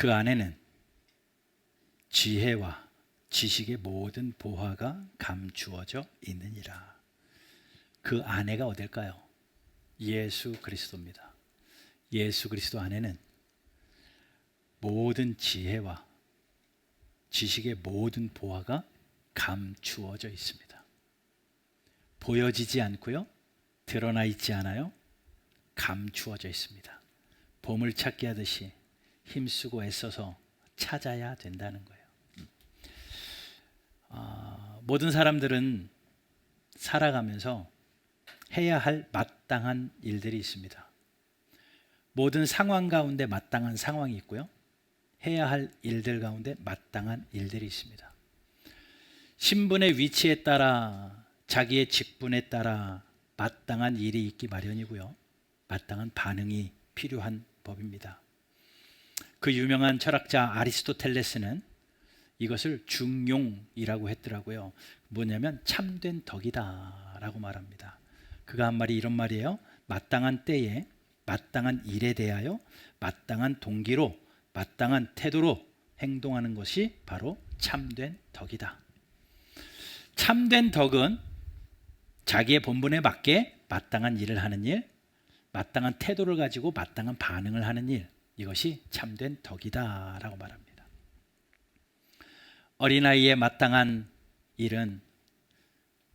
그 안에는 지혜와 지식의 모든 보화가 감추어져 있느니라. 그 안에가 어딜까요? 예수 그리스도입니다. 예수 그리스도 안에는 모든 지혜와 지식의 모든 보화가 감추어져 있습니다. 보여지지 않고요. 드러나 있지 않아요. 감추어져 있습니다. 보물 찾기 하듯이 힘쓰고 애써서 찾아야 된다는 거예요. 음. 아, 모든 사람들은 살아가면서 해야 할 마땅한 일들이 있습니다. 모든 상황 가운데 마땅한 상황이 있고요. 해야 할 일들 가운데 마땅한 일들이 있습니다. 신분의 위치에 따라 자기의 직분에 따라 마땅한 일이 있기 마련이고요. 마땅한 반응이 필요한 법입니다. 그 유명한 철학자 아리스토텔레스는 이것을 중용이라고 했더라고요. 뭐냐면 참된 덕이다라고 말합니다. 그가 한 말이 이런 말이에요. 마땅한 때에 마땅한 일에 대하여 마땅한 동기로 마땅한 태도로 행동하는 것이 바로 참된 덕이다. 참된 덕은 자기의 본분에 맞게 마땅한 일을 하는 일, 마땅한 태도를 가지고 마땅한 반응을 하는 일, 이것이 참된 덕이다라고 말합니다. 어린아이의 마땅한 일은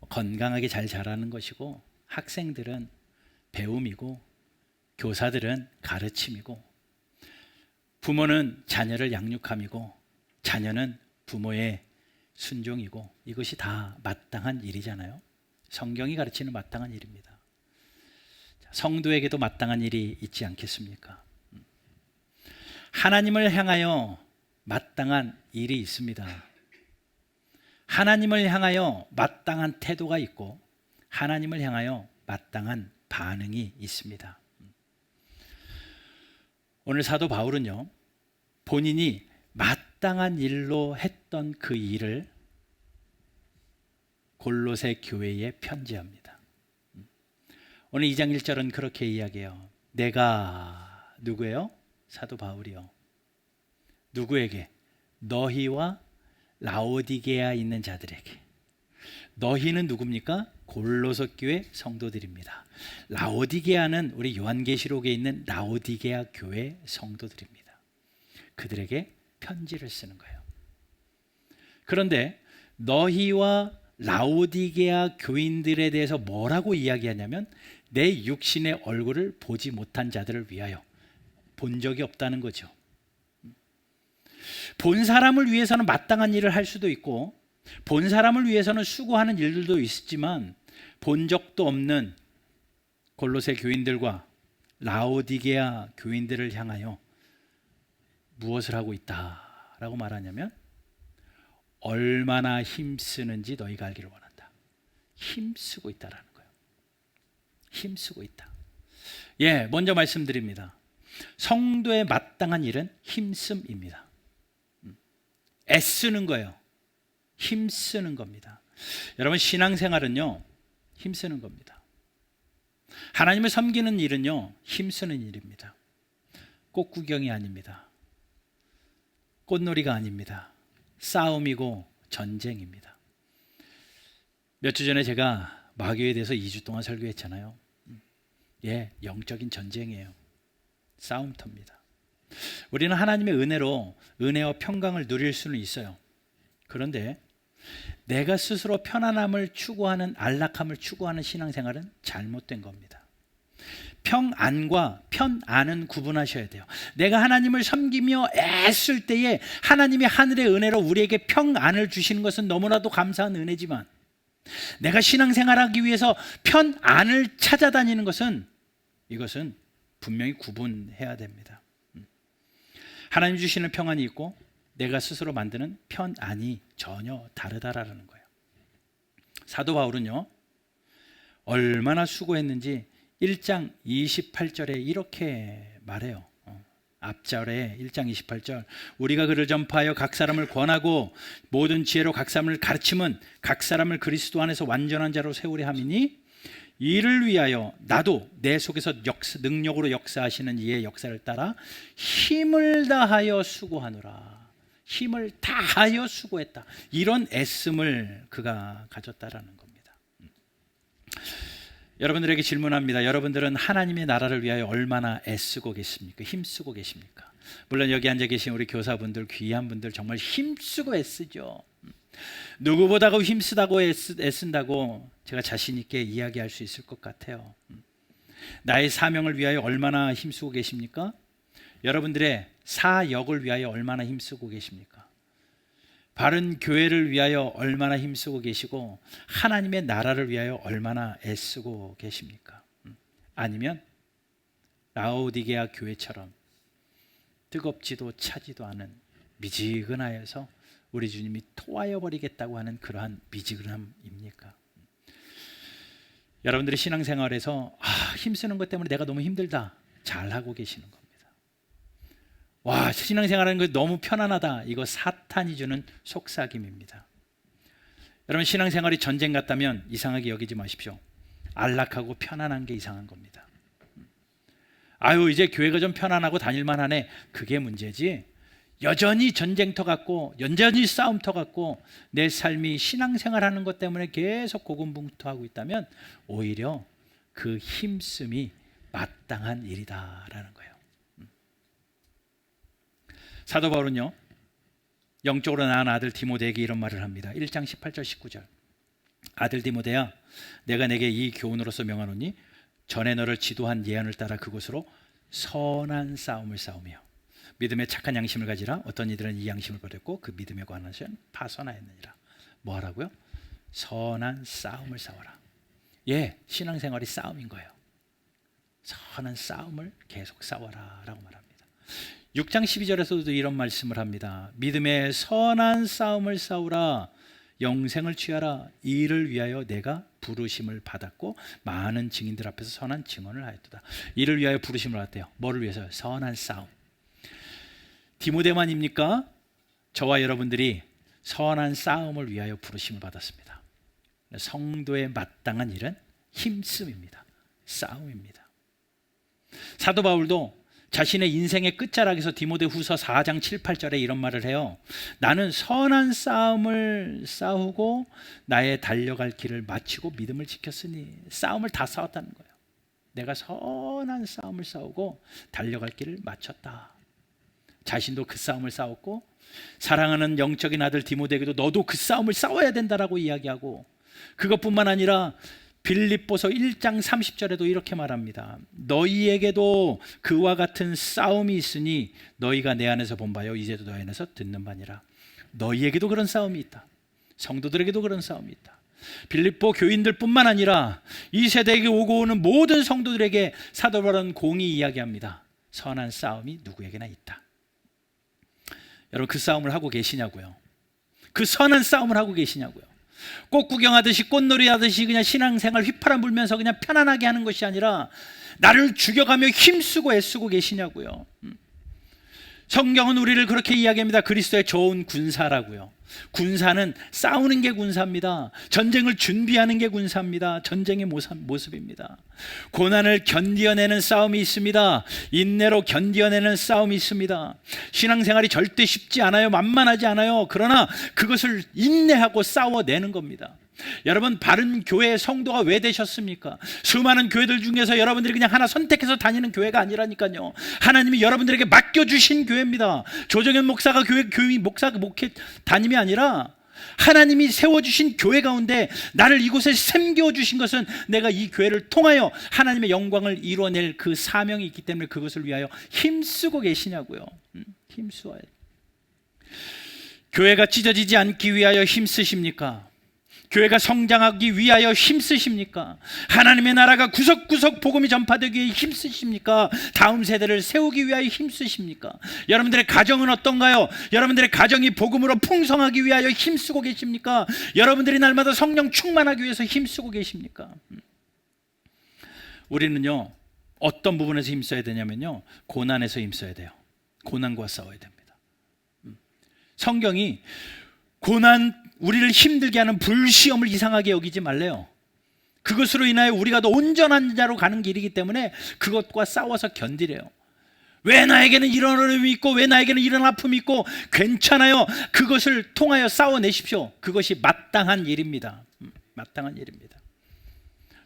건강하게 잘 자라는 것이고 학생들은 배움이고 교사들은 가르침이고 부모는 자녀를 양육함이고 자녀는 부모의 순종이고 이것이 다 마땅한 일이잖아요. 성경이 가르치는 마땅한 일입니다. 성도에게도 마땅한 일이 있지 않겠습니까? 하나님을 향하여 마땅한 일이 있습니다. 하나님을 향하여 마땅한 태도가 있고 하나님을 향하여 마땅한 반응이 있습니다. 오늘 사도 바울은요, 본인이 마땅한 일로 했던 그 일을 골로새 교회에 편지합니다. 오늘 2장 1절은 그렇게 이야기해요. 내가 누구예요? 사도 바울이요. 누구에게? 너희와 라오디게아 있는 자들에게. 너희는 누굽니까? 골로새 교회 성도들입니다. 라오디게아는 우리 요한계시록에 있는 라오디게아 교회 성도들입니다. 그들에게 편지를 쓰는 거예요. 그런데 너희와 라오디게아 교인들에 대해서 뭐라고 이야기하냐면 내 육신의 얼굴을 보지 못한 자들을 위하여 본 적이 없다는 거죠. 본 사람을 위해서는 마땅한 일을 할 수도 있고 본 사람을 위해서는 수고하는 일들도 있지만 본 적도 없는 골로새 교인들과 라오디게아 교인들을 향하여 무엇을 하고 있다라고 말하냐면 얼마나 힘쓰는지 너희가 알기를 원한다. 힘쓰고 있다라는 거예요. 힘쓰고 있다. 예, 먼저 말씀드립니다. 성도의 마땅한 일은 힘씀입니다. 음, 애쓰는 거예요. 힘쓰는 겁니다. 여러분 신앙생활은요 힘쓰는 겁니다. 하나님을 섬기는 일은요 힘쓰는 일입니다. 꽃 구경이 아닙니다. 꽃놀이가 아닙니다. 싸움이고 전쟁입니다. 몇 주 전에 제가 마교에 대해서 2주 동안 설교했잖아요. 예, 영적인 전쟁이에요. 싸움터입니다. 우리는 하나님의 은혜로 은혜와 평강을 누릴 수는 있어요. 그런데 내가 스스로 편안함을 추구하는 안락함을 추구하는 신앙생활은 잘못된 겁니다. 평안과 편안은 구분하셔야 돼요. 내가 하나님을 섬기며 애쓸 때에 하나님이 하늘의 은혜로 우리에게 평안을 주시는 것은 너무나도 감사한 은혜지만 내가 신앙생활하기 위해서 편안을 찾아다니는 것은 이것은 분명히 구분해야 됩니다. 음. 하나님 주시는 평안이 있고 내가 스스로 만드는 편안이 전혀 다르다라는 거예요. 사도 바울은요. 얼마나 수고했는지 1장 28절에 이렇게 말해요. 어, 앞절에 1장 28절 우리가 그를 전파하여 각 사람을 권하고 모든 지혜로 각 사람을 가르침은 각 사람을 그리스도 안에서 완전한 자로 세우려 함이니 이를 위하여 나도 내 속에서 역사, 능력으로 역사하시는 이의 역사를 따라 힘을 다하여 수고하노라. 힘을 다하여 수고했다. 이런 애씀을 그가 가졌다라는 겁니다. 음. 여러분들에게 질문합니다. 여러분들은 하나님의 나라를 위하여 얼마나 애쓰고 계십니까? 힘쓰고 계십니까? 물론 여기 앉아 계신 우리 교사분들, 귀한 분들 정말 힘쓰고 애쓰죠. 음. 누구보다도 힘쓰다고 애쓴다고 제가 자신 있게 이야기할 수 있을 것 같아요. 음. 나의 사명을 위하여 얼마나 힘쓰고 계십니까? 여러분들의 사역을 위하여 얼마나 힘쓰고 계십니까? 바른 교회를 위하여 얼마나 힘쓰고 계시고 하나님의 나라를 위하여 얼마나 애쓰고 계십니까? 음. 아니면 라오디게아 교회처럼 뜨겁지도 차지도 않은 미지근하여서 우리 주님이 토하여 버리겠다고 하는 그러한 미지근함입니까? 여러분들의 신앙생활에서 아, 힘쓰는 것 때문에 내가 너무 힘들다. 잘 하고 계시는 겁니다. 와, 신앙생활하는 거 너무 편안하다. 이거 사탄이 주는 속삭임입니다. 여러분 신앙생활이 전쟁 같다면 이상하게 여기지 마십시오. 안락하고 편안한 게 이상한 겁니다. 아유 이제 교회가 좀 편안하고 다닐만 하네. 그게 문제지. 여전히 전쟁터 같고 여전히 싸움터 같고 내 삶이 신앙생활하는 것 때문에 계속 고군분투하고 있다면 오히려 그 힘씀이 마땅한 일이다라는 거예요. 음. 사도 바울은요. 영적으로 낳은 아들 디모데에게 이런 말을 합니다. 1장 18절 19절. 아들 디모데야 내가 내게 이 교훈으로서 명하노니 전에 너를 지도한 예언을 따라 그곳으로 선한 싸움을 싸우며 믿음의 착한 양심을 가지라. 어떤 이들은 이 양심을 버렸고 그 믿음에 관한 것은 파선하였느니라. 뭐 하라고요? 선한 싸움을 싸워라. 예 신앙생활이 싸움인 거예요. 선한 싸움을 계속 싸워라 라고 말합니다. 6장 12절에서도 이런 말씀을 합니다. 믿음의 선한 싸움을 싸우라. 영생을 취하라. 이를 위하여 내가 부르심을 받았고 많은 증인들 앞에서 선한 증언을 하였도다. 이를 위하여 부르심을 받았대요. 뭐를 위해서 선한 싸움 디모데만입니까? 저와 여러분들이 선한 싸움을 위하여 부르심을 받았습니다. 성도의 마땅한 일은 힘씀입니다. 싸움입니다. 사도 바울도 자신의 인생의 끝자락에서 디모데 후서 4장 7, 8절에 이런 말을 해요. 나는 선한 싸움을 싸우고 나의 달려갈 길을 마치고 믿음을 지켰으니 싸움을 다 싸웠다는 거예요. 내가 선한 싸움을 싸우고 달려갈 길을 마쳤다. 자신도 그 싸움을 싸웠고 사랑하는 영적인 아들 디모데에게도 너도 그 싸움을 싸워야 된다라고 이야기하고 그것뿐만 아니라 빌립보서 1장 30절에도 이렇게 말합니다. 너희에게도 그와 같은 싸움이 있으니 너희가 내 안에서 본 바요 이제도 너희 안에서 듣는 바니라. 너희에게도 그런 싸움이 있다. 성도들에게도 그런 싸움이 있다. 빌립보 교인들뿐만 아니라 이 세대에게 오고 오는 모든 성도들에게 사도 바울은 공이 이야기합니다. 선한 싸움이 누구에게나 있다. 여러분 그 싸움을 하고 계시냐고요? 그 선한 싸움을 하고 계시냐고요? 꽃 구경하듯이 꽃놀이 하듯이 그냥 신앙생활 휘파람 불면서 그냥 편안하게 하는 것이 아니라 나를 죽여가며 힘쓰고 애쓰고 계시냐고요. 음. 성경은 우리를 그렇게 이야기합니다. 그리스도의 좋은 군사라고요. 군사는 싸우는 게 군사입니다. 전쟁을 준비하는 게 군사입니다. 전쟁의 모습입니다. 고난을 견디어내는 싸움이 있습니다. 인내로 견디어내는 싸움이 있습니다. 신앙생활이 절대 쉽지 않아요. 만만하지 않아요. 그러나 그것을 인내하고 싸워내는 겁니다. 여러분 바른 교회 성도가 왜 되셨습니까? 수많은 교회들 중에서 여러분들이 그냥 하나 선택해서 다니는 교회가 아니라니까요. 하나님이 여러분들에게 맡겨 주신 교회입니다. 조정현 목사가 교회 교회 목사가 목회 담임이 아니라 하나님이 세워 주신 교회 가운데 나를 이곳에 섬겨 주신 것은 내가 이 교회를 통하여 하나님의 영광을 이루어낼 그 사명이 있기 때문에 그것을 위하여 힘쓰고 계시냐고요. 음, 힘쓰어요. 교회가 찢어지지 않기 위하여 힘쓰십니까? 교회가 성장하기 위하여 힘쓰십니까? 하나님의 나라가 구석구석 복음이 전파되기 위해 힘쓰십니까? 다음 세대를 세우기 위하여 힘쓰십니까? 여러분들의 가정은 어떤가요? 여러분들의 가정이 복음으로 풍성하기 위하여 힘쓰고 계십니까? 여러분들이 날마다 성령 충만하기 위해서 힘쓰고 계십니까? 음. 우리는요, 어떤 부분에서 힘써야 되냐면요, 고난에서 힘써야 돼요. 고난과 싸워야 됩니다. 음. 성경이 고난 우리를 힘들게 하는 불시험을 이상하게 여기지 말래요. 그것으로 인하여 우리가 더 온전한 자로 가는 길이기 때문에 그것과 싸워서 견디래요. 왜 나에게는 이런 어려움이 있고 왜 나에게는 이런 아픔이 있고 괜찮아요. 그것을 통하여 싸워내십시오. 그것이 마땅한 일입니다. 음, 마땅한 일입니다.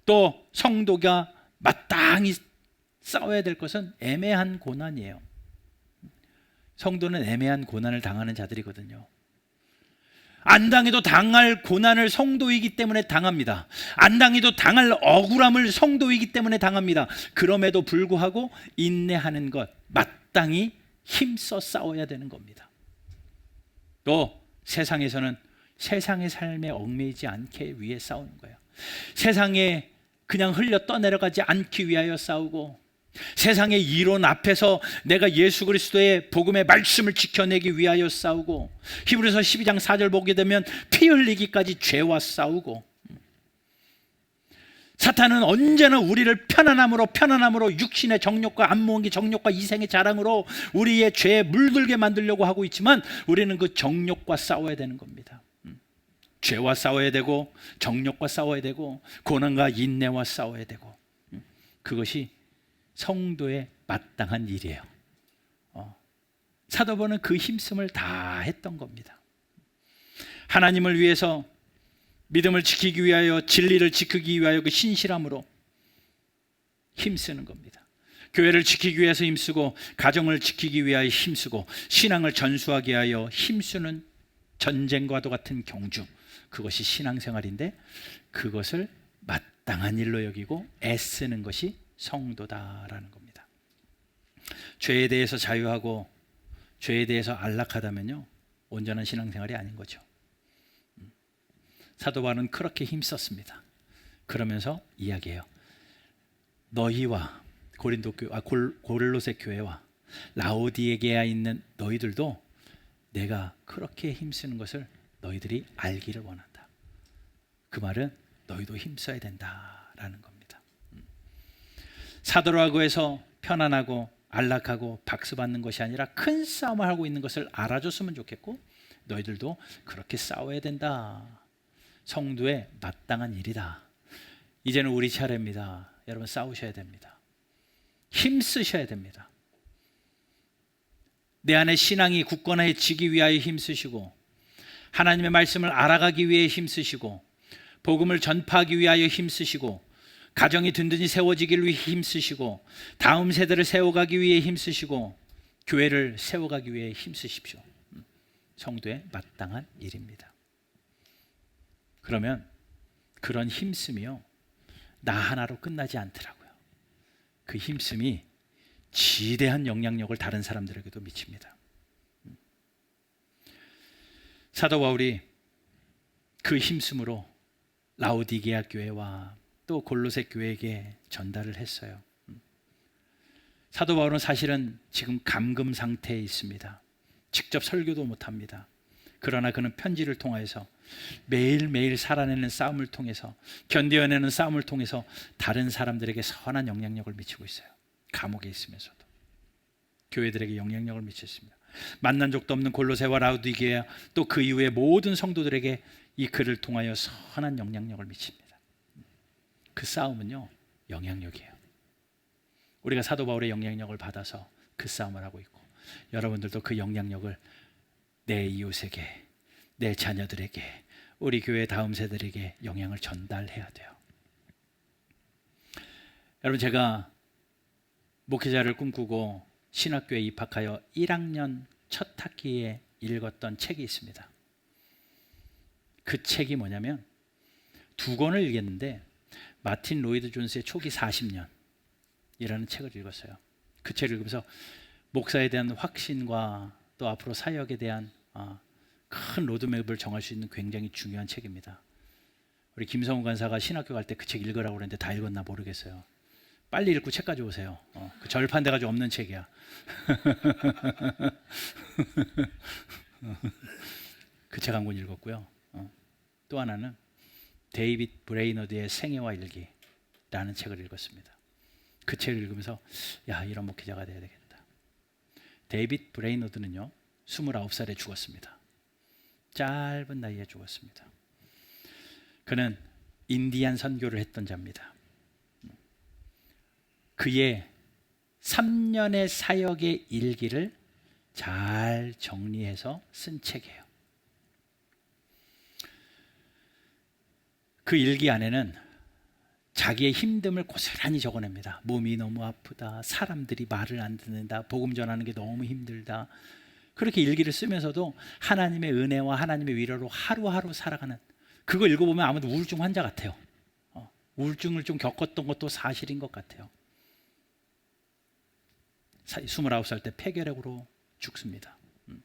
또 성도가 마땅히 싸워야 될 것은 애매한 고난이에요. 성도는 애매한 고난을 당하는 자들이거든요. 안 당해도 당할 고난을 성도이기 때문에 당합니다. 안 당해도 당할 억울함을 성도이기 때문에 당합니다. 그럼에도 불구하고 인내하는 것, 마땅히 힘써 싸워야 되는 겁니다. 또 세상에서는 세상의 삶에 얽매이지 않게 위해 싸우는 거예요. 세상에 그냥 흘려 떠내려가지 않기 위하여 싸우고 세상의 이론 앞에서 내가 예수 그리스도의 복음의 말씀을 지켜내기 위하여 싸우고 히브리서 12장 4절 보게 되면 피 흘리기까지 죄와 싸우고 사탄은 언제나 우리를 편안함으로 편안함으로 육신의 정욕과 안모은기 정욕과 이생의 자랑으로 우리의 죄에 물들게 만들려고 하고 있지만 우리는 그 정욕과 싸워야 되는 겁니다. 음. 죄와 싸워야 되고 정욕과 싸워야 되고 고난과 인내와 싸워야 되고 음. 그것이 성도의 마땅한 일이에요. 어. 사도 바울은 그 힘씀을 다 했던 겁니다. 하나님을 위해서 믿음을 지키기 위하여 진리를 지키기 위하여 그 신실함으로 힘쓰는 겁니다. 교회를 지키기 위해서 힘쓰고 가정을 지키기 위하여 힘쓰고 신앙을 전수하기 위하여 힘쓰는 전쟁과도 같은 경주 그것이 신앙생활인데 그것을 마땅한 일로 여기고 애쓰는 것이 성도다라는 겁니다. 죄에 대해서 자유하고 죄에 대해서 안락하다면요 온전한 신앙생활이 아닌 거죠. 사도 바울은 그렇게 힘썼습니다. 그러면서 이야기해요. 너희와 고린도 교 아, 고릴로세 교회와 라오디에게야 있는 너희들도 내가 그렇게 힘쓰는 것을 너희들이 알기를 원한다. 그 말은 너희도 힘써야 된다라는. 음. 사도라고 해서 편안하고 안락하고 박수 받는 것이 아니라 큰 싸움을 하고 있는 것을 알아줬으면 좋겠고 너희들도 그렇게 싸워야 된다. 성도의 마땅한 일이다. 이제는 우리 차례입니다. 여러분 싸우셔야 됩니다. 힘 쓰셔야 됩니다. 내 안에 신앙이 굳건해지기 위하여 힘쓰시고 하나님의 말씀을 알아가기 위해 힘쓰시고 복음을 전파하기 위하여 힘쓰시고 가정이 든든히 세워지기를 위해 힘쓰시고 다음 세대를 세워가기 위해 힘쓰시고 교회를 세워가기 위해 힘쓰십시오. 음, 성도의 마땅한 일입니다. 그러면 그런 힘씀이요. 나 하나로 끝나지 않더라고요. 그 힘씀이 지대한 영향력을 다른 사람들에게도 미칩니다. 사도 바울이 그 힘씀으로 라오디게아 교회와 또 골로새 교회에게 전달을 했어요. 사도 바울은 사실은 지금 감금 상태에 있습니다. 직접 설교도 못 합니다. 그러나 그는 편지를 통하여서 매일매일 살아내는 싸움을 통해서 견뎌내는 싸움을 통해서 다른 사람들에게 선한 영향력을 미치고 있어요. 감옥에 있으면서도 교회들에게 영향력을 미쳤습니다. 만난 적도 없는 골로새와 라우디게아 또 그 이후의 모든 성도들에게 이 글을 통하여 선한 영향력을 미칩니다. 그 싸움은요 영향력이에요. 우리가 사도 바울의 영향력을 받아서 그 싸움을 하고 있고 여러분들도 그 영향력을 내 이웃에게 내 자녀들에게 우리 교회 다음 세대에게 영향을 전달해야 돼요. 여러분 제가 목회자를 꿈꾸고 신학교에 입학하여 1학년 첫 학기에 읽었던 책이 있습니다. 그 책이 뭐냐면 두 권을 읽었는데 마틴 로이드 존스의 초기 40년이라는 책을 읽었어요. 그 책을 읽으면서 목사에 대한 확신과 또 앞으로 사역에 대한 어, 큰 로드맵을 정할 수 있는 굉장히 중요한 책입니다. 우리 김성훈 간사가 신학교 갈 때 그 책 읽으라고 그랬는데 다 읽었나 모르겠어요. 빨리 읽고 책 가져오세요. 어, 그 절판 돼 가지고 없는 책이야. 그 책 한 권 읽었고요. 어, 또 하나는 데이빗 브레이너드의 생애와 일기라는 책을 읽었습니다. 그 책을 읽으면서 야 이런 목회자가 돼야 되겠다. 데이빗 브레이너드는요 29살에 죽었습니다. 짧은 나이에 죽었습니다. 그는 인디안 선교를 했던 자입니다. 그의 3년의 사역의 일기를 잘 정리해서 쓴 책이에요. 그 일기 안에는 자기의 힘듦을 고스란히 적어냅니다. 몸이 너무 아프다. 사람들이 말을 안 듣는다. 복음 전하는 게 너무 힘들다. 그렇게 일기를 쓰면서도 하나님의 은혜와 하나님의 위로로 하루하루 살아가는 그거 읽어보면 아무도 우울증 환자 같아요. 어, 우울증을 좀 겪었던 것도 사실인 것 같아요. 29살 때 폐결핵으로 죽습니다. 음.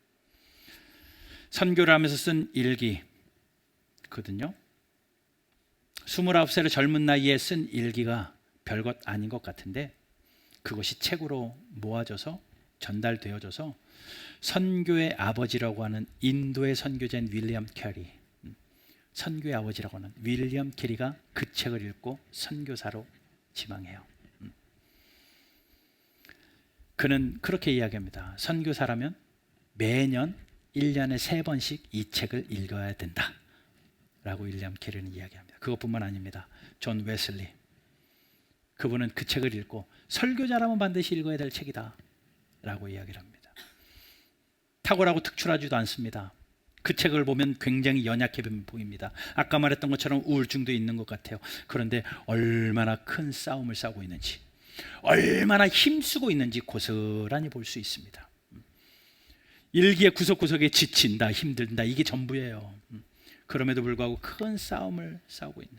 선교를 하면서 쓴 일기거든요. 29살의 젊은 나이에 쓴 일기가 별것 아닌 것 같은데 그것이 책으로 모아져서 전달되어져서 선교의 아버지라고 하는 인도의 선교자인 윌리엄 캐리 음, 선교의 아버지라고 하는 윌리엄 캐리가 그 책을 읽고 선교사로 지망해요. 음. 그는 그렇게 이야기합니다. 선교사라면 매년 1년에 세 번씩 이 책을 읽어야 된다. 라고 윌리엄 캐리는 이야기합니다. 그것뿐만 아닙니다. 존 웨슬리. 그분은 그 책을 읽고 설교자라면 반드시 읽어야 될 책이다. 라고 이야기를 합니다. 탁월하고 특출하지도 않습니다. 그 책을 보면 굉장히 연약해 보입니다. 아까 말했던 것처럼 우울증도 있는 것 같아요. 그런데 얼마나 큰 싸움을 싸고 있는지, 얼마나 힘쓰고 있는지 고스란히 볼 수 있습니다. 일기의 구석구석에 지친다, 힘들다, 이게 전부예요. 그럼에도 불구하고 큰 싸움을 싸우고 있는.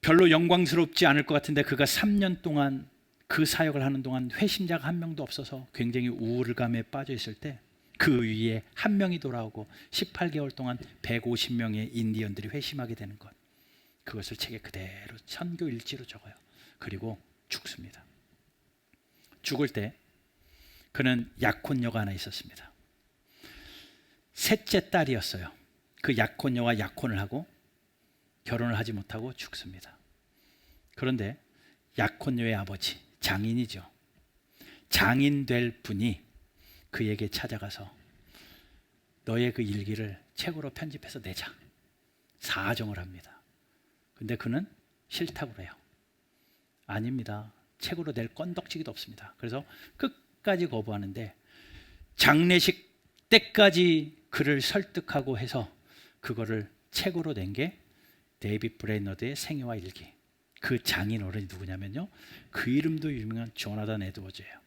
별로 영광스럽지 않을 것 같은데 그가 3년 동안 그 사역을 하는 동안 회심자가 한 명도 없어서 굉장히 우울감에 빠져 있을 때 그 위에 한 명이 돌아오고 18개월 동안 150명의 인디언들이 회심하게 되는 것. 그것을 책에 그대로 선교 일지로 적어요. 그리고 죽습니다. 죽을 때 그는 약혼녀가 하나 있었습니다. 셋째 딸이었어요. 그 약혼녀와 약혼을 하고 결혼을 하지 못하고 죽습니다. 그런데 약혼녀의 아버지 장인이죠. 장인 될 분이 그에게 찾아가서 너의 그 일기를 책으로 편집해서 내자. 사정을 합니다. 근데 그는 싫다고 그래요. 아닙니다. 책으로 낼 건덕지기도 없습니다. 그래서 끝까지 거부하는데 장례식 때까지 그를 설득하고 해서 그거를 책으로 낸 게 데이빗 브레이너드의 생애와 일기. 그 장인 어른이 누구냐면요. 그 이름도 유명한 조나단 에드워즈예요.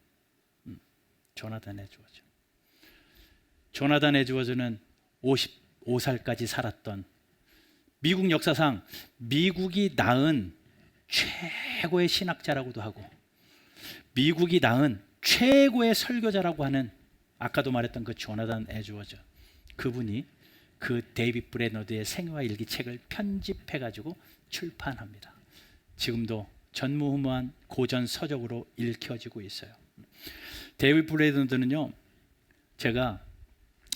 음, 조나단 에드워즈. 조나단 에드워즈는 55살까지 살았던 미국 역사상 미국이 낳은 최고의 신학자라고도 하고 미국이 낳은 최고의 설교자라고 하는 아까도 말했던 그 조나단 에드워즈 그분이 그 데이빗 브레너드의 생애와 일기 책을 편집해 가지고 출판합니다. 지금도 전무후무한 고전 서적으로 읽혀지고 있어요. 데이빗 브레너드는요. 제가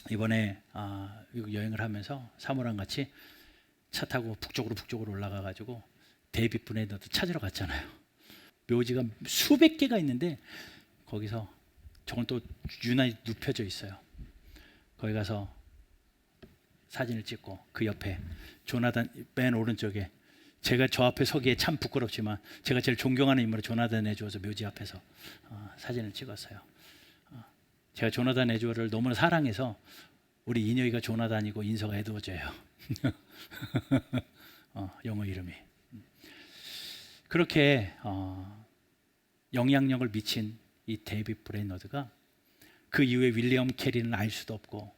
이번에 아, 여행을 하면서 사모랑 같이 차 타고 북쪽으로 북쪽으로 올라가 가지고 데이빗 브레너드 찾으러 갔잖아요. 묘지가 수백 개가 있는데 거기서 저건 또 유난히 눕혀져 있어요. 거기 가서 사진을 찍고 그 옆에 조나단 맨 오른쪽에 제가 저 앞에 서기에 참 부끄럽지만 제가 제일 존경하는 인물을 조나단 에주어서 묘지 앞에서 어, 사진을 찍었어요. 어, 제가 조나단 에주어를 너무나 사랑해서 우리 인여이가 조나단이고 인서가 에드워즈예요. 어, 영어 이름이 그렇게 어, 영향력을 미친 이 데이빗 브레이너드가 그 이후에 윌리엄 캐리는 알 수도 없고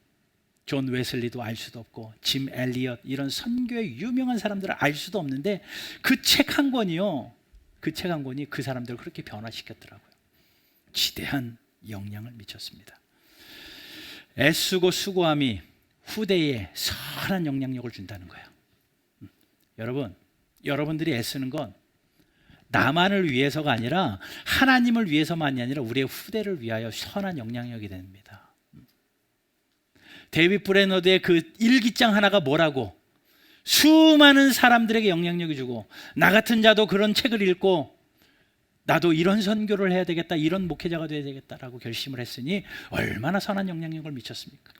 존 웨슬리도 알 수도 없고 짐 엘리엇 이런 선교의 유명한 사람들을 알 수도 없는데 그 책 한 권이요. 그 책 한 권이 그 사람들을 그렇게 변화시켰더라고요. 지대한 영향을 미쳤습니다. 애쓰고 수고함이 후대에 선한 영향력을 준다는 거예요. 음, 여러분, 여러분들이 애쓰는 건 나만을 위해서가 아니라 하나님을 위해서만이 아니라 우리의 후대를 위하여 선한 영향력이 됩니다. 데이빗 브레너드의 그 일기장 하나가 뭐라고 수많은 사람들에게 영향력을 주고 나 같은 자도 그런 책을 읽고 나도 이런 선교를 해야 되겠다 이런 목회자가 되어야 되겠다라고 결심을 했으니 얼마나 선한 영향력을 미쳤습니까?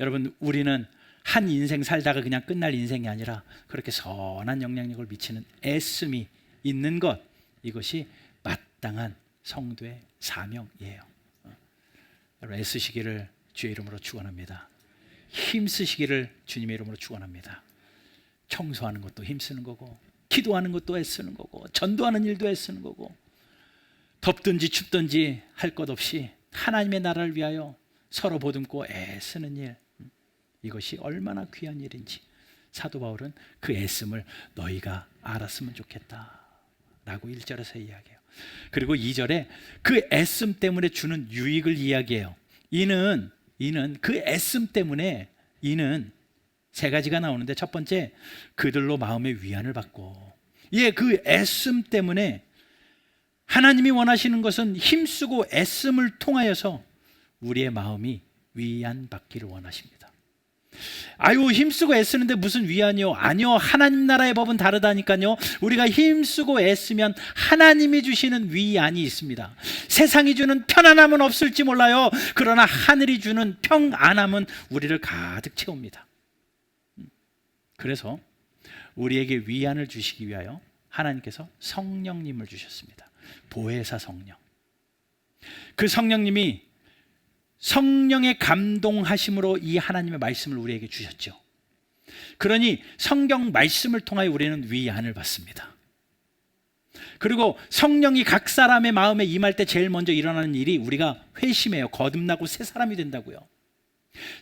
여러분 우리는 한 인생 살다가 그냥 끝날 인생이 아니라 그렇게 선한 영향력을 미치는 애씀이 있는 것 이것이 마땅한 성도의 사명이에요. 어. 여러분 애쓰시기를 주의 이름으로 축원합니다. 힘쓰시기를 주님의 이름으로 축원합니다. 청소하는 것도 힘쓰는 거고 기도하는 것도 애쓰는 거고 전도하는 일도 애쓰는 거고 덥든지 춥든지 할 것 없이 하나님의 나라를 위하여 서로 보듬고 애쓰는 일 이것이 얼마나 귀한 일인지 사도 바울은 그 애씀을 너희가 알았으면 좋겠다 라고 1절에서 이야기해요 그리고 2절에 그 애씀 때문에 주는 유익을 이야기해요 이는 이는 그 애씀 때문에 이는 세 가지가 나오는데 첫 번째 그들로 마음의 위안을 받고 예 그 애씀 때문에 하나님이 원하시는 것은 힘쓰고 애씀을 통하여서 우리의 마음이 위안받기를 원하십니다. 아유 힘쓰고 애쓰는데 무슨 위안이요? 아니요 하나님 나라의 법은 다르다니까요. 우리가 힘쓰고 애쓰면 하나님이 주시는 위안이 있습니다. 세상이 주는 편안함은 없을지 몰라요. 그러나 하늘이 주는 평안함은 우리를 가득 채웁니다. 그래서 우리에게 위안을 주시기 위하여 하나님께서 성령님을 주셨습니다. 보혜사 성령. 그 성령님이 성령의 감동하심으로 이 하나님의 말씀을 우리에게 주셨죠. 그러니 성경 말씀을 통하여 우리는 위안을 받습니다. 그리고 성령이 각 사람의 마음에 임할 때 제일 먼저 일어나는 일이 우리가 회심해요. 거듭나고 새 사람이 된다고요.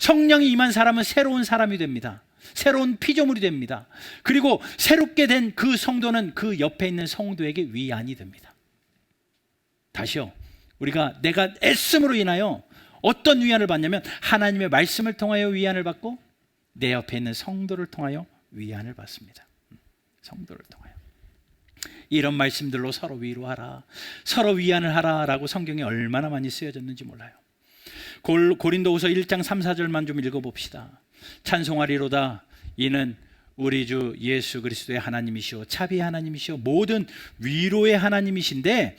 성령이 임한 사람은 새로운 사람이 됩니다. 새로운 피조물이 됩니다. 그리고 새롭게 된 그 성도는 그 옆에 있는 성도에게 위안이 됩니다. 다시요. 우리가 내가 애씀으로 인하여 어떤 위안을 받냐면 하나님의 말씀을 통하여 위안을 받고 내 옆에 있는 성도를 통하여 위안을 받습니다. 성도를 통하여. 이런 말씀들로 서로 위로하라. 서로 위안을 하라라고 성경에 얼마나 많이 쓰여졌는지 몰라요. 골, 고린도후서 1장 3, 4절만 좀 읽어 봅시다. 찬송하리로다 이는 우리 주 예수 그리스도의 하나님이시오 차비 하나님이시오 모든 위로의 하나님이신데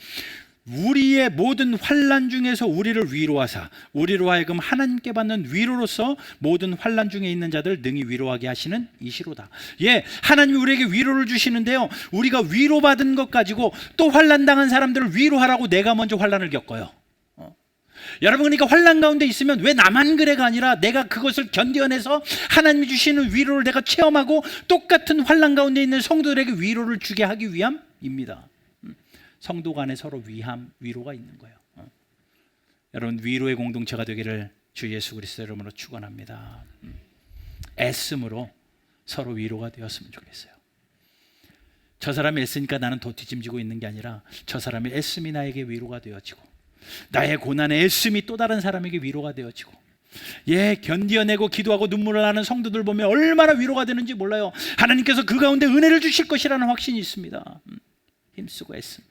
우리의 모든 환란 중에서 우리를 위로하사 우리로 하여금 하나님께 받는 위로로서 모든 환란 중에 있는 자들 능히 위로하게 하시는 이시로다. 예, 하나님이 우리에게 위로를 주시는데요. 우리가 위로받은 것 가지고 또 환란 당한 사람들을 위로하라고 내가 먼저 환란을 겪어요. 어. 여러분 그러니까 환란 가운데 있으면 왜 나만 그래가 아니라 내가 그것을 견뎌내서 하나님이 주시는 위로를 내가 체험하고 똑같은 환란 가운데 있는 성도들에게 위로를 주게 하기 위함입니다. 성도 간에 서로 위함, 위로가 있는 거예요. 어. 여러분 위로의 공동체가 되기를 주 예수 그리스도 이름으로 축원합니다. 음. 애씀으로 서로 위로가 되었으면 좋겠어요. 저 사람이 애쓰니까 나는 더 뒤짐지고 있는 게 아니라 저 사람의 애씀이 나에게 위로가 되어지고 나의 고난의 애씀이 또 다른 사람에게 위로가 되어지고 예, 견디어내고 기도하고 눈물을 하는 성도들 보면 얼마나 위로가 되는지 몰라요. 하나님께서 그 가운데 은혜를 주실 것이라는 확신이 있습니다. 음. 힘쓰고 애씀.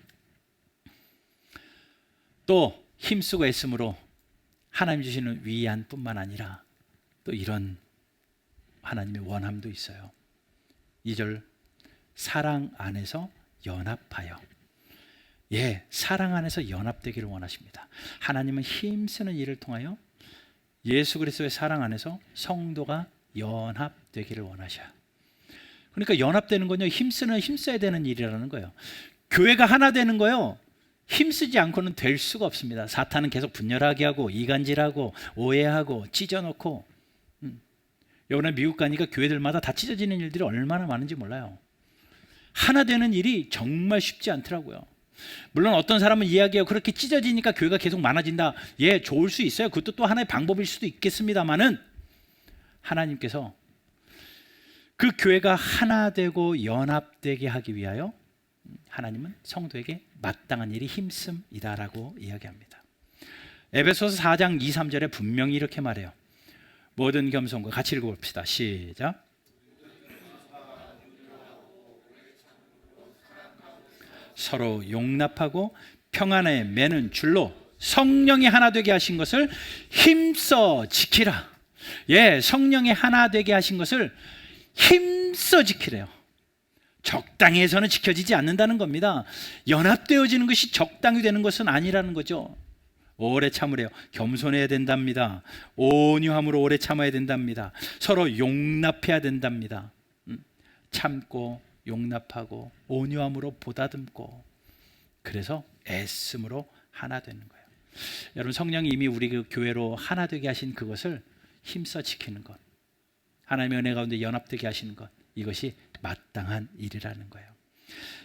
또 힘쓰고 애씀으로 하나님 주시는 위안뿐만 아니라 또 이런 하나님의 원함도 있어요. 2절 사랑 안에서 연합하여 예, 사랑 안에서 연합되기를 원하십니다. 하나님은 힘쓰는 일을 통하여 예수 그리스도의 사랑 안에서 성도가 연합되기를 원하셔요. 그러니까 연합되는 건요, 힘쓰는 힘써야 되는 일이라는 거예요. 교회가 하나 되는 거요, 힘쓰지 않고는 될 수가 없습니다. 사탄은 계속 분열하게 하고 이간질하고 오해하고 찢어놓고 음. 이번에 미국 가니까 교회들마다 다 찢어지는 일들이 얼마나 많은지 몰라요. 하나 되는 일이 정말 쉽지 않더라고요. 물론 어떤 사람은 이야기해요. 그렇게 찢어지니까 교회가 계속 많아진다. 예, 좋을 수 있어요. 그것도 또 하나의 방법일 수도 있겠습니다만은 하나님께서 그 교회가 하나 되고 연합되게 하기 위하여 하나님은 성도에게 마땅한 일이 힘씀이다라고 이야기합니다. 에베소서 4장 2, 3절에 분명히 이렇게 말해요. 모든 겸손과 같이 읽어봅시다. 시작. 서로 용납하고 평안에 매는 줄로 성령이 하나 되게 하신 것을 힘써 지키라. 예, 성령이 하나 되게 하신 것을 힘써 지키래요. 적당히 해서는 지켜지지 않는다는 겁니다. 연합되어지는 것이 적당히 되는 것은 아니라는 거죠. 오래 참으래요. 겸손해야 된답니다. 온유함으로 오래 참아야 된답니다. 서로 용납해야 된답니다. 음, 참고 용납하고 온유함으로 보다듬고 그래서 애씀으로 하나 되는 거예요. 여러분 성령이 이미 우리 그 교회로 하나 되게 하신 그것을 힘써 지키는 것. 하나님의 은혜 가운데 연합되게 하시는 것. 이것이 마땅한 일이라는 거예요.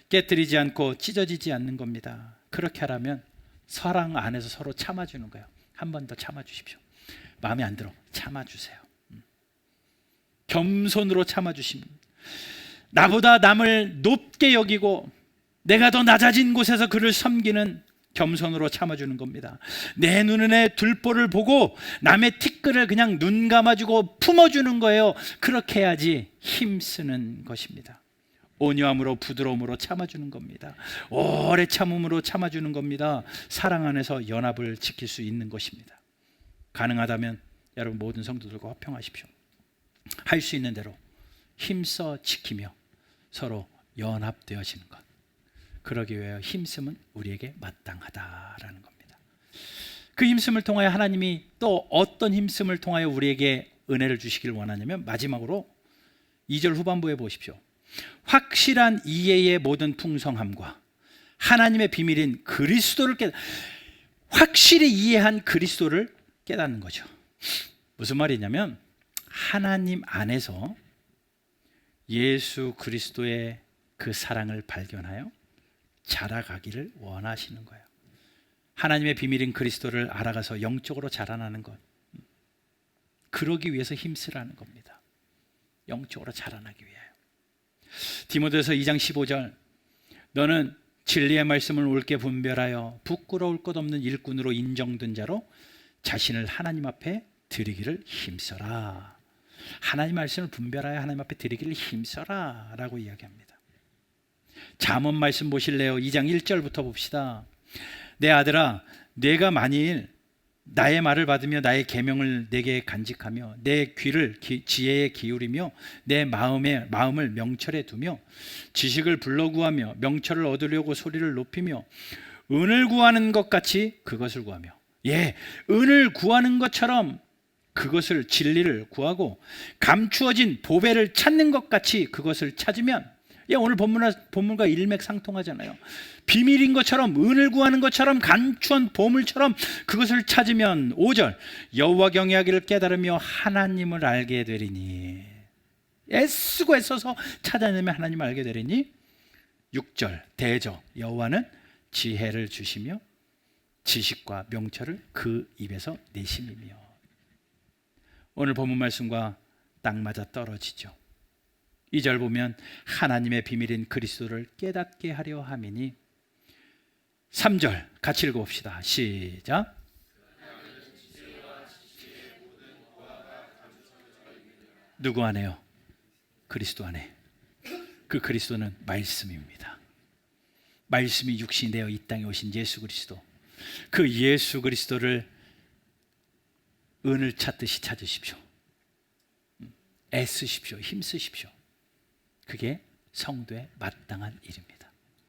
깨뜨리지 않고 찢어지지 않는 겁니다. 그렇게 하라면 사랑 안에서 서로 참아주는 거예요. 한 번 더 참아주십시오. 마음에 안 들어 참아주세요. 음. 겸손으로 참아주심. 나보다 남을 높게 여기고 내가 더 낮아진 곳에서 그를 섬기는 겸손으로 참아주는 겁니다. 내 눈에 들보를 보고 남의 티끌을 그냥 눈 감아주고 품어주는 거예요. 그렇게 해야지 힘쓰는 것입니다. 온유함으로 부드러움으로 참아주는 겁니다. 오래 참음으로 참아주는 겁니다. 사랑 안에서 연합을 지킬 수 있는 것입니다. 가능하다면 여러분 모든 성도들과 화평하십시오. 할 수 있는 대로 힘써 지키며 서로 연합되어지는 것. 그러기 위하여 힘쓰면 우리에게 마땅하다라는 겁니다. 그 힘씀을 통하여 하나님이 또 어떤 힘씀을 통하여 우리에게 은혜를 주시길 원하냐면 마지막으로 2절 후반부에 보십시오. 확실한 이해의 모든 풍성함과 하나님의 비밀인 그리스도를 깨 확실히 이해한 그리스도를 깨닫는 거죠. 무슨 말이냐면 하나님 안에서 예수 그리스도의 그 사랑을 발견하여 자라가기를 원하시는 거예요. 하나님의 비밀인 그리스도를 알아가서 영적으로 자라나는 것. 그러기 위해서 힘쓰라는 겁니다. 영적으로 자라나기 위하여. 디모데서 2장 15절 너는 진리의 말씀을 옳게 분별하여 부끄러울 것 없는 일꾼으로 인정된 자로 자신을 하나님 앞에 드리기를 힘써라. 하나님 말씀을 분별하여 하나님 앞에 드리기를 힘써라라고 이야기합니다. 잠언 말씀 보실래요? 2장 1절부터 봅시다. 내 아들아, 내가 만일 나의 말을 받으며 나의 계명을 내게 간직하며 내 귀를 기, 지혜에 기울이며 내 마음에 마음을 명철에 두며 지식을 불러 구하며 명철을 얻으려고 소리를 높이며 은을 구하는 것 같이 그것을 구하며 예, 은을 구하는 것처럼 그것을 진리를 구하고 감추어진 보배를 찾는 것 같이 그것을 찾으면 예, 오늘 본문과, 본문과 일맥상통하잖아요. 비밀인 것처럼 은을 구하는 것처럼 간추한 보물처럼 그것을 찾으면 5절 여호와 경외하기를 깨달으며 하나님을 알게 되리니 애쓰고 애써서 찾아내면 하나님을 알게 되리니 6절 대저 여호와는 지혜를 주시며 지식과 명철을 그 입에서 내심이며 오늘 본문 말씀과 딱 맞아 떨어지죠. 이 절 보면 하나님의 비밀인 그리스도를 깨닫게 하려 함이니 3절 같이 읽어봅시다. 시작. 누구 안에요? 그리스도 안에. 그 그리스도는 말씀입니다. 말씀이 육신이 되어 이 땅에 오신 예수 그리스도. 그 예수 그리스도를 은을 찾듯이 찾으십시오. 애쓰십시오. 힘쓰십시오. 그게 성도의 마땅한 일입니다.